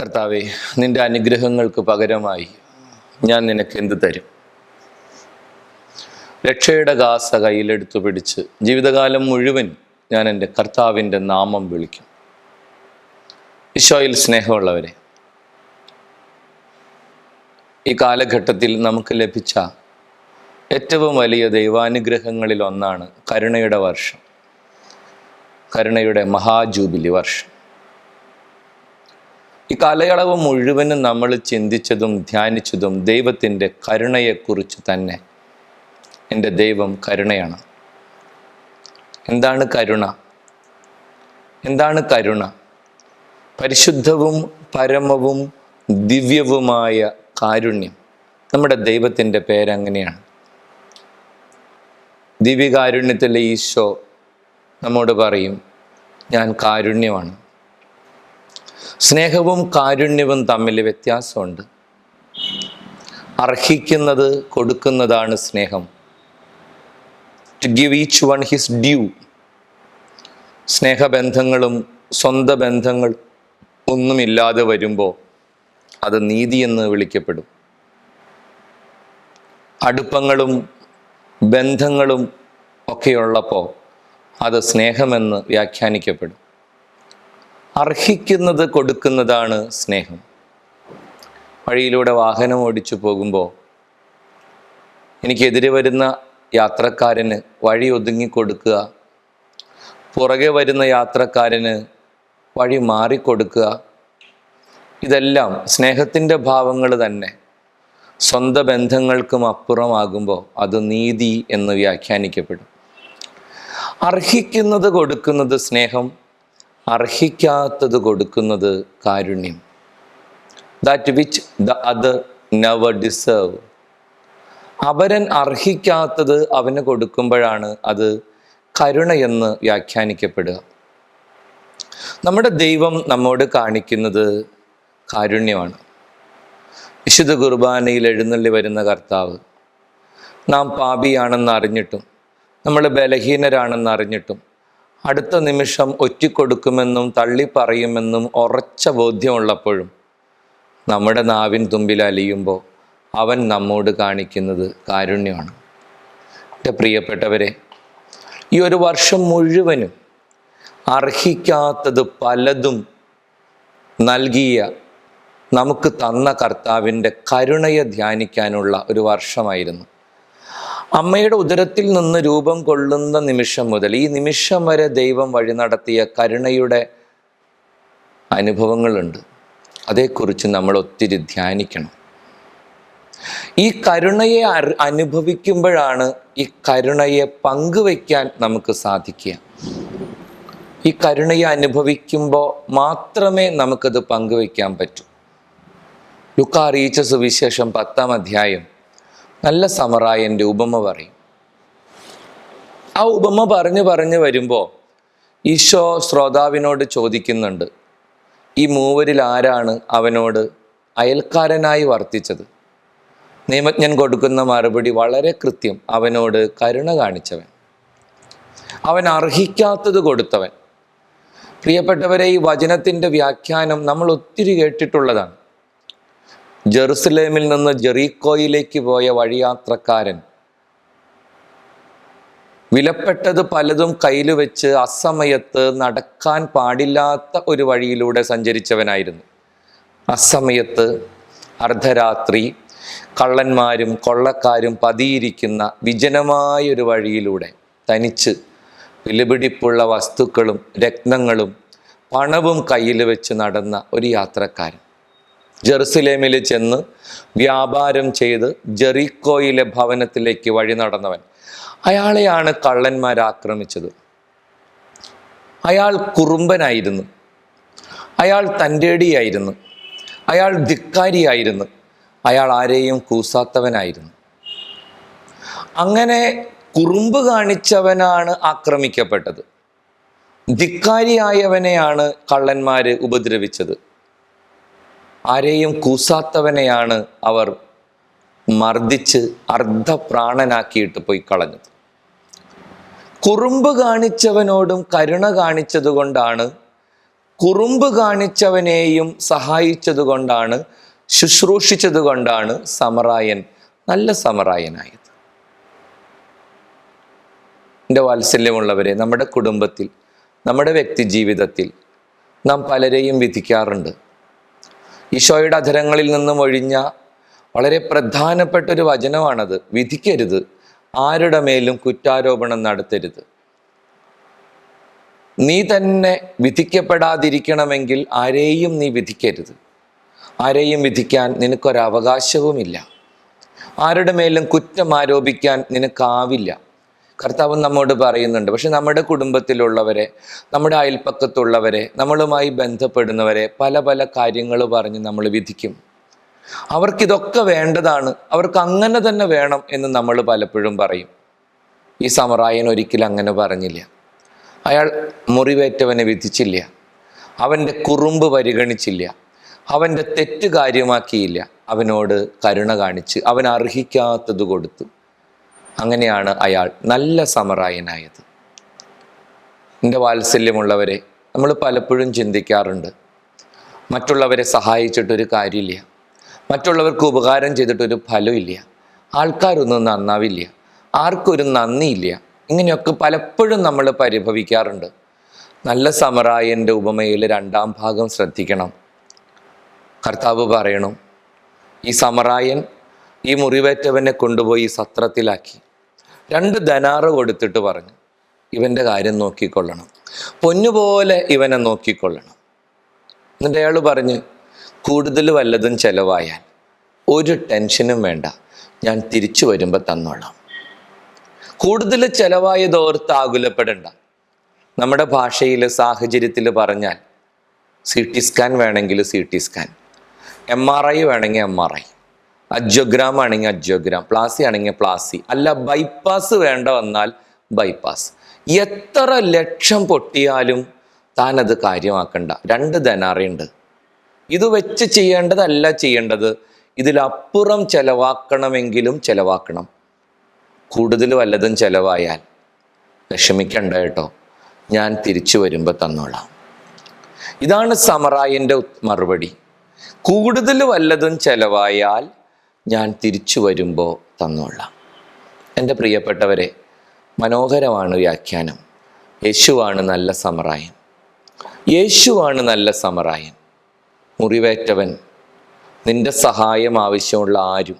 കർത്താവെ നിന്റെ അനുഗ്രഹങ്ങൾക്ക് പകരമായി ഞാൻ നിനക്ക് എന്ത് തരും? രക്ഷയുടെ ഗാസ കയ്യിലെടുത്തു പിടിച്ച് ജീവിതകാലം മുഴുവൻ ഞാൻ എന്റെ കർത്താവിന്റെ നാമം വിളിക്കും. ഈശോയിൽ സ്നേഹമുള്ളവരെ ഈ കാലഘട്ടത്തിൽ നമുക്ക് ലഭിച്ച ഏറ്റവും വലിയ ദൈവാനുഗ്രഹങ്ങളിൽ ഒന്നാണ് കരുണയുടെ വർഷം. കരുണയുടെ മഹാജൂബിലി വർഷം. ഈ കാലയളവ് മുഴുവനും നമ്മൾ ചിന്തിച്ചതും ധ്യാനിച്ചതും ദൈവത്തിന്റെ കരുണയെക്കുറിച്ച് തന്നെ. എന്റെ ദൈവം കരുണയാണ്. എന്താണ് കരുണ? എന്താണ് കരുണ? പരിശുദ്ധവും പരമവും ദിവ്യവുമായ കാരുണ്യം നമ്മുടെ ദൈവത്തിന്റെ പേരങ്ങനെയാണ്. ദിവ്യകാരുണ്യത്തിലെ ഈശോ നമ്മോട് പറയും ഞാൻ കാരുണ്യമാണ് സ്നേഹവും കാരുണ്യവും തമ്മിൽ വ്യത്യാസമുണ്ട്. അർഹിക്കുന്നത് കൊടുക്കുന്നതാണ് സ്നേഹം. To give each one his due സ്നേഹബന്ധങ്ങളും സ്വന്ത ബന്ധങ്ങൾ ഒന്നുമില്ലാതെ വരുമ്പോൾ അത് നീതി എന്ന് വിളിക്കപ്പെടും. അടുപ്പങ്ങളും ബന്ധങ്ങളും ഒക്കെയുള്ളപ്പോൾ അത് സ്നേഹമെന്ന് വ്യാഖ്യാനിക്കപ്പെടും. അർഹിക്കുന്നത് കൊടുക്കുന്നതാണ് സ്നേഹം. വഴിയിലൂടെ വാഹനം ഓടിച്ചു പോകുമ്പോൾ എനിക്കെതിരെ വരുന്ന യാത്രക്കാരന് വഴി ഒതുങ്ങി കൊടുക്കുക പുറകെ വരുന്ന യാത്രക്കാരന് വഴി മാറിക്കൊടുക്കുക ഇതെല്ലാം സ്നേഹത്തിന്റെ ഭാവങ്ങൾ തന്നെ. സ്വന്തം ബന്ധങ്ങൾക്കും അപ്പുറമാകുമ്പോൾ അത് നീതി എന്ന് വ്യാഖ്യാനിക്കപ്പെടും. അർഹിക്കുന്നത് കൊടുക്കുന്നത് സ്നേഹം അർഹിക്കാത്തത് കൊടുക്കുന്നത് കാരുണ്യം. That which the other never deserve അവരൻ അർഹിക്കാത്തത് അവന് കൊടുക്കുമ്പോഴാണ് അത് കരുണയെന്ന് വ്യാഖ്യാനിക്കപ്പെടുക. നമ്മുടെ ദൈവം നമ്മോട് കാണിക്കുന്നത് കാരുണ്യമാണ്. വിശുദ്ധ കുർബാനയിൽ എഴുന്നള്ളി വരുന്ന കർത്താവ് നാം പാപിയാണെന്ന് അറിഞ്ഞിട്ടും നമ്മൾ ബലഹീനരാണെന്ന് അറിഞ്ഞിട്ടും അടുത്ത നിമിഷം ഒറ്റിക്കൊടുക്കുമെന്നും തള്ളി പറയുമെന്നും ഉറച്ച ബോധ്യമുള്ളപ്പോഴും നമ്മുടെ നാവിൻ തുമ്പിൽ അലിയുമ്പോൾ അവൻ നമ്മോട് കാണിക്കുന്നത് കാരുണ്യമാണ്. എന്റെ പ്രിയപ്പെട്ടവരെ ഈ ഒരു വർഷം മുഴുവനും അർഹിക്കാത്തത് പലതും നൽകിയ നമുക്ക് തന്ന കർത്താവിന്റെ കരുണയെ ധ്യാനിക്കാനുള്ള ഒരു വർഷമായിരുന്നു. അമ്മയുടെ ഉദരത്തിൽ നിന്ന് രൂപം കൊള്ളുന്ന നിമിഷം മുതൽ ഈ നിമിഷം വരെ ദൈവം വഴി നടത്തിയ കരുണയുടെ അനുഭവങ്ങളുണ്ട്. അതേക്കുറിച്ച് നമ്മൾ ഒത്തിരി ധ്യാനിക്കണം. ഈ കരുണയെ അനുഭവിക്കുമ്പോഴാണ് ഈ കരുണയെ പങ്കുവയ്ക്കാൻ നമുക്ക് സാധിക്കുക. ഈ കരുണയെ അനുഭവിക്കുമ്പോൾ മാത്രമേ നമുക്കത് പങ്കുവയ്ക്കാൻ പറ്റൂ. ലുക്ക അറിയിച്ച സുവിശേഷം പത്താം അധ്യായം നല്ല സമറായന്റെ ഉപമ പറയും. ആ ഉപമ പറഞ്ഞു പറഞ്ഞു വരുമ്പോൾ ഈശോ ശ്രോതാവിനോട് ചോദിക്കുന്നുണ്ട് ഈ മൂവരിൽ ആരാണ് അവനോട് അയൽക്കാരനായി വർത്തിച്ചത്? നിയമജ്ഞൻ കൊടുക്കുന്ന മറുപടി വളരെ കൃത്യം അവനോട് കരുണ കാണിച്ചവൻ. അവൻ അർഹിക്കാത്തത് കൊടുത്തവൻ. പ്രിയപ്പെട്ടവരെ ഈ വചനത്തിന്റെ വ്യാഖ്യാനം നമ്മൾ ഒത്തിരി കേട്ടിട്ടുള്ളതാണ്. ജെറുസലേമിൽ നിന്ന് ജെറീക്കോയിലേക്ക് പോയ വഴിയാത്രക്കാരൻ. വിലപ്പെട്ടത് പലതും കയ്യിൽ വെച്ച് അസമയത്ത് നടക്കാൻ പാടില്ലാത്ത ഒരു വഴിയിലൂടെ സഞ്ചരിച്ചവനായിരുന്നു. അസമയത്ത് അർദ്ധരാത്രി കള്ളന്മാരും കൊള്ളക്കാരും പതിയിരിക്കുന്ന വിജനമായൊരു വഴിയിലൂടെ തനിച്ച് വിലപിടിപ്പുള്ള വസ്തുക്കളും രത്നങ്ങളും പണവും കയ്യിൽ വെച്ച് നടന്ന ഒരു യാത്രക്കാരൻ. ജെറുസലേമിൽ ചെന്ന് വ്യാപാരം ചെയ്ത് ജെറിക്കോയിലെ ഭവനത്തിലേക്ക് വഴി നടന്നവൻ. അയാളെയാണ് കള്ളന്മാർ ആക്രമിച്ചത്. അയാൾ കുറുമ്പനായിരുന്നു. അയാൾ തന്റെടിയായിരുന്നു. അയാൾ ധിക്കാരിയായിരുന്നു. അയാൾ ആരെയും കൂസാത്തവനായിരുന്നു. അങ്ങനെ കുറുമ്പ് കാണിച്ചവനാണ് ആക്രമിക്കപ്പെട്ടത്. ധിക്കാരിയായവനെയാണ് കള്ളന്മാർ ഉപദ്രവിച്ചത്. ആരെയും കൂസാത്തവനെയാണ് അവർ മർദ്ദിച്ച് അർദ്ധപ്രാണനാക്കിയിട്ട് പോയി കളഞ്ഞത്. കുറുമ്പ് കാണിച്ചവനോടും കരുണ കാണിച്ചതുകൊണ്ടാണ് കുറുമ്പ് കാണിച്ചവനെയും സഹായിച്ചതുകൊണ്ടാണ് ശുശ്രൂഷിച്ചതുകൊണ്ടാണ് സമറായൻ നല്ല സമറായനായത്. എന്റെ വാത്സല്യമുള്ളവരെ നമ്മുടെ കുടുംബത്തിൽ നമ്മുടെ വ്യക്തി ജീവിതത്തിൽ നാം പലരെയും വിധിക്കാറുണ്ട്. ഈശോയുടെ അധരങ്ങളിൽ നിന്നും ഒഴിഞ്ഞ വളരെ പ്രധാനപ്പെട്ട ഒരു വചനമാണത്. വിധിക്കരുത്. ആരുടെ മേലും കുറ്റാരോപണം നടത്തരുത്. നീ തന്നെ വിധിക്കപ്പെടാതിരിക്കണമെങ്കിൽ ആരെയും നീ വിധിക്കരുത്. ആരെയും വിധിക്കാൻ നിനക്കൊരവകാശവുമില്ല. ആരുടെ മേലും കുറ്റം ആരോപിക്കാൻ നിനക്കാവില്ല. കർത്താവ് നമ്മോട് പറയുന്നുണ്ട്. പക്ഷെ നമ്മുടെ കുടുംബത്തിലുള്ളവരെ നമ്മുടെ അയൽപ്പക്കത്തുള്ളവരെ നമ്മളുമായി ബന്ധപ്പെടുന്നവരെ പല പല കാര്യങ്ങൾ പറഞ്ഞ് നമ്മൾ വിധിക്കും. അവർക്കിതൊക്കെ വേണ്ടതാണ്. അവർക്ക് അങ്ങനെ തന്നെ വേണം എന്ന് നമ്മൾ പലപ്പോഴും പറയും. ഈ സമറായൻ ഒരിക്കലും അങ്ങനെ പറഞ്ഞില്ല. അയാൾ മുറിവേറ്റവനെ വിധിച്ചില്ല. അവന്റെ കുറുമ്പ് പരിഗണിച്ചില്ല. അവന്റെ തെറ്റ് കാര്യമാക്കിയില്ല. അവനോട് കരുണ കാണിച്ച് അവൻ അർഹിക്കാത്തത് കൊടുത്തു. അങ്ങനെയാണ് അയാൾ നല്ല സമറായനായത്. എന്റെ വാത്സല്യമുള്ളവരെ നമ്മൾ പലപ്പോഴും ചിന്തിക്കാറുണ്ട് മറ്റുള്ളവരെ സഹായിച്ചിട്ടൊരു കാര്യമില്ല മറ്റുള്ളവർക്ക് ഉപകാരം ചെയ്തിട്ടൊരു ഫലമില്ല ആൾക്കാരൊന്നും നന്നാവില്ല ആർക്കൊരു നന്ദിയില്ല ഇങ്ങനെയൊക്കെ പലപ്പോഴും നമ്മൾ പരിഭവിക്കാറുണ്ട്. നല്ല സമറായന്റെ ഉപമയിൽ രണ്ടാം ഭാഗം ശ്രദ്ധിക്കണം. കർത്താവ് പറയണം ഈ സമറായൻ ഈ മുറിവേറ്റവനെ കൊണ്ടുപോയി സത്രത്തിലാക്കി. രണ്ട് ധനാറ് കൊടുത്തിട്ട് പറഞ്ഞു ഇവന്റെ കാര്യം നോക്കിക്കൊള്ളണം. പൊന്നുപോലെ ഇവനെ നോക്കിക്കൊള്ളണം. എന്നിട്ട് അയാൾ പറഞ്ഞ് കൂടുതൽ വല്ലതും ചിലവായാൽ ഒരു ടെൻഷനും വേണ്ട ഞാൻ തിരിച്ചു വരുമ്പോൾ തന്നോളാം. കൂടുതൽ ചിലവായത് ഓർത്ത് ആകുലപ്പെടണ്ട നമ്മുടെ ഭാഷയിൽ സാഹചര്യത്തിൽ പറഞ്ഞാൽ സി ടി സ്കാൻ വേണമെങ്കിൽ C T scan M R I വേണമെങ്കിൽ എം ആർ ഐ. അജ്യോഗ്രാം ആണെങ്കിൽ അജ്യോഗ്രാം പ്ലാസി ആണെങ്കിൽ പ്ലാസി. അല്ല ബൈപ്പാസ് വേണ്ട വന്നാൽ ബൈപ്പാസ് എത്ര ലക്ഷം പൊട്ടിയാലും താൻ താനത് കാര്യമാക്കണ്ട. രണ്ട് ധനാറിയുണ്ട്. ഇത് വെച്ച് ചെയ്യേണ്ടതല്ല ചെയ്യേണ്ടത്. ഇതിലപ്പുറം ചെലവാക്കണമെങ്കിലും ചെലവാക്കണം. കൂടുതൽ വല്ലതും ചെലവായാൽ. വിഷമിക്കണ്ട കേട്ടോ. ഞാൻ തിരിച്ചു വരുമ്പോൾ തന്നോളാം. ഇതാണ് സമറായന്റെ മറുപടി. കൂടുതൽ വല്ലതും ചെലവായാൽ ഞാൻ തിരിച്ചു വരുമ്പോൾ തന്നോളാം. എന്റെ പ്രിയപ്പെട്ടവരെ മനോഹരമാണ് വ്യാഖ്യാനം. യേശുവാണ് നല്ല സമറായൻ. യേശുവാണ് നല്ല സമറായൻ. മുറിവേറ്റവൻ. നിന്റെ സഹായം ആവശ്യമുള്ള ആരും.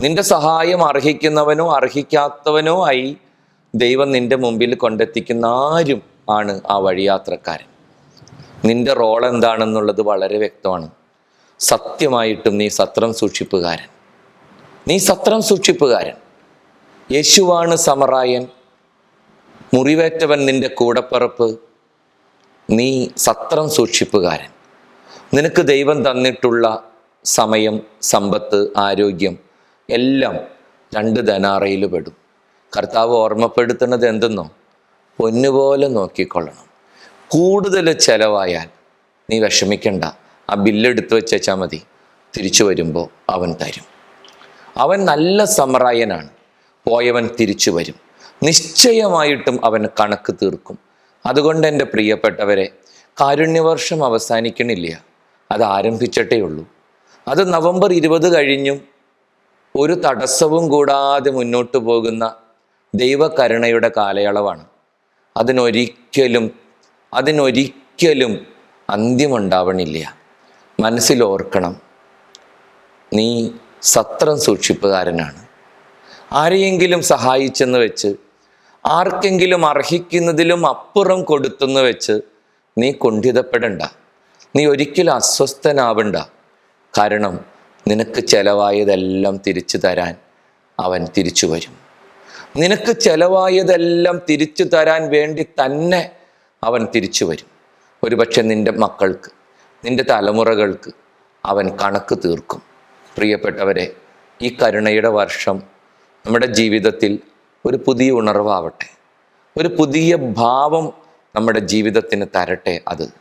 നിന്റെ സഹായം അർഹിക്കുന്നവനോ അർഹിക്കാത്തവനോ ആയി ദൈവം നിന്റെ മുമ്പിൽ കൊണ്ടെത്തിക്കുന്ന ആരും ആണ് ആ വഴിയാത്രക്കാരൻ. നിന്റെ റോൾ എന്താണെന്നുള്ളത് വളരെ വ്യക്തമാണ്. സത്യമായിട്ടും നീ സത്രം സൂക്ഷിപ്പുകാരൻ. നീ സത്രം സൂക്ഷിപ്പുകാരൻ. യേശുവാണ് സമറായൻ. മുറിവേറ്റവൻ നിന്റെ കൂടപ്പറപ്പ്. നീ സത്രം സൂക്ഷിപ്പുകാരൻ. നിനക്ക് ദൈവം തന്നിട്ടുള്ള സമയം സമ്പത്ത് ആരോഗ്യം എല്ലാം രണ്ട് ധനാറയിൽ പെടും. കർത്താവ് ഓർമ്മപ്പെടുത്തുന്നത് എന്തെന്നോ? പൊന്നുപോലെ നോക്കിക്കൊള്ളണം. കൂടുതൽ ചെലവായാൽ നീ വിഷമിക്കണ്ട. ആ ബില്ലെടുത്ത് വെച്ചാൽ മതി. തിരിച്ചു വരുമ്പോൾ അവൻ തരും. അവൻ നല്ല സമറായനാണ്. പോയവൻ തിരിച്ചു വരും. നിശ്ചയമായിട്ടും അവൻ കണക്ക് തീർക്കും. അതുകൊണ്ട് എന്റെ പ്രിയപ്പെട്ടവരെ കാരുണ്യവർഷം അവസാനിക്കണില്ല. അത് ആരംഭിച്ചിട്ടേ ഉള്ളൂ. അത് നവംബർ ഇരുപത് കഴിഞ്ഞും ഒരു തടസ്സവും കൂടാതെ മുന്നോട്ട് പോകുന്ന ദൈവകരുണയുടെ കാലയളവാണ്. അതിനൊരിക്കലും അതിനൊരിക്കലും അന്ത്യമുണ്ടാവണില്ല. മനസ്സിലോർക്കണം. നീ സത്രം സൂക്ഷിപ്പുകാരനാണ്. ആരെയെങ്കിലും സഹായിച്ചെന്ന് വെച്ച് ആർക്കെങ്കിലും അർഹിക്കുന്നതിലും അപ്പുറം കൊടുത്തെന്ന് വെച്ച് നീ കുണ്ഠിതപ്പെടണ്ട നീ ഒരിക്കലും അസ്വസ്ഥനാവണ്ട. കാരണം നിനക്ക് ചെലവായതെല്ലാം തിരിച്ചു തരാൻ അവൻ തിരിച്ചു വരും. നിനക്ക് ചെലവായതെല്ലാം തിരിച്ചു തരാൻ വേണ്ടി തന്നെ അവൻ തിരിച്ചു വരും. ഒരുപക്ഷെ നിന്റെ മക്കൾക്ക് നിന്റെ തലമുറകൾക്ക് അവൻ കണക്ക് തീർക്കും. പ്രിയപ്പെട്ടവരെ ഈ കരുണയുടെ വർഷം നമ്മുടെ ജീവിതത്തിൽ ഒരു പുതിയ ഉണർവാവട്ടെ. ഒരു പുതിയ ഭാവം നമ്മുടെ ജീവിതത്തിന് തരട്ടെ അത്.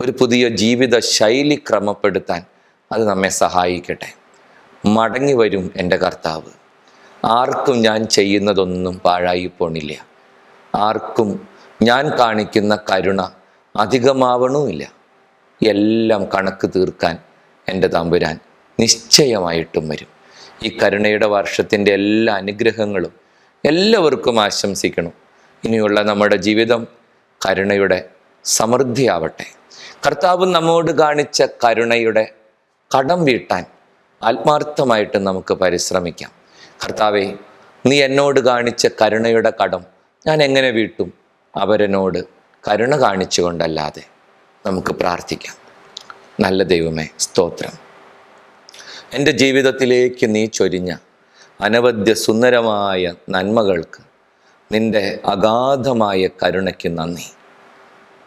ഒരു പുതിയ ജീവിത ശൈലി ക്രമപ്പെടുത്താൻ അത് നമ്മെ സഹായിക്കട്ടെ. മടങ്ങി വരും എന്റെ കർത്താവ്. ആർക്കും ഞാൻ ചെയ്യുന്നതൊന്നും പാഴായി പോണില്ല. ആർക്കും ഞാൻ കാണിക്കുന്ന കരുണ അധികമാവണമില്ല. എല്ലാം കണക്ക് തീർക്കാൻ എന്റെ തമ്പുരാൻ നിശ്ചയമായിട്ടും വരും. ഈ കരുണയുടെ വർഷത്തിന്റെ എല്ലാ അനുഗ്രഹങ്ങളും എല്ലാവർക്കും ആശംസിക്കണം. ഇനിയുള്ള നമ്മുടെ ജീവിതം കരുണയുടെ സമൃദ്ധിയാവട്ടെ. കർത്താവ് നമ്മോട് കാണിച്ച കരുണയുടെ കടം വീട്ടാൻ ആത്മാർത്ഥമായിട്ട് നമുക്ക് പരിശ്രമിക്കാം. കർത്താവെ നീ എന്നോട് കാണിച്ച കരുണയുടെ കടം ഞാൻ എങ്ങനെ വീട്ടും? അവരനോട് കരുണ കാണിച്ചുകൊണ്ടല്ലാതെ. നമുക്ക് പ്രാർത്ഥിക്കാം. നല്ല ദൈവമേ സ്തോത്രം. എന്റെ ജീവിതത്തിലേക്ക് നീ ചൊരിഞ്ഞ അനവധ്യ സുന്ദരമായ നന്മകൾക്ക് നിന്റെ അഗാധമായ കരുണയ്ക്ക് നന്ദി.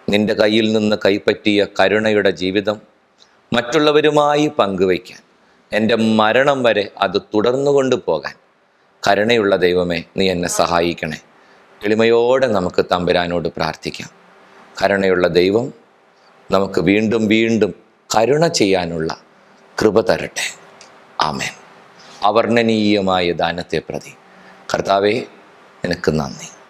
നിന്റെ കയ്യിൽ നിന്ന് കൈപ്പറ്റിയ കരുണയുടെ ജീവിതം മറ്റുള്ളവരുമായി പങ്കുവയ്ക്കാൻ എന്റെ മരണം വരെ അത് തുടർന്നു കൊണ്ടുപോകാൻ കരുണയുള്ള ദൈവമേ നീ എന്നെ സഹായിക്കണേ. എളിമയോടെ നമുക്ക് തമ്പുരാനോട് പ്രാർത്ഥിക്കാം. കരുണയുള്ള ദൈവം നമുക്ക് വീണ്ടും വീണ്ടും കരുണ ചെയ്യാനുള്ള കൃപ തരട്ടെ. ആമേൻ. അവർണനീയമായ ദാനത്തെ പ്രതി. കർത്താവേ നിനക്ക് നന്ദി.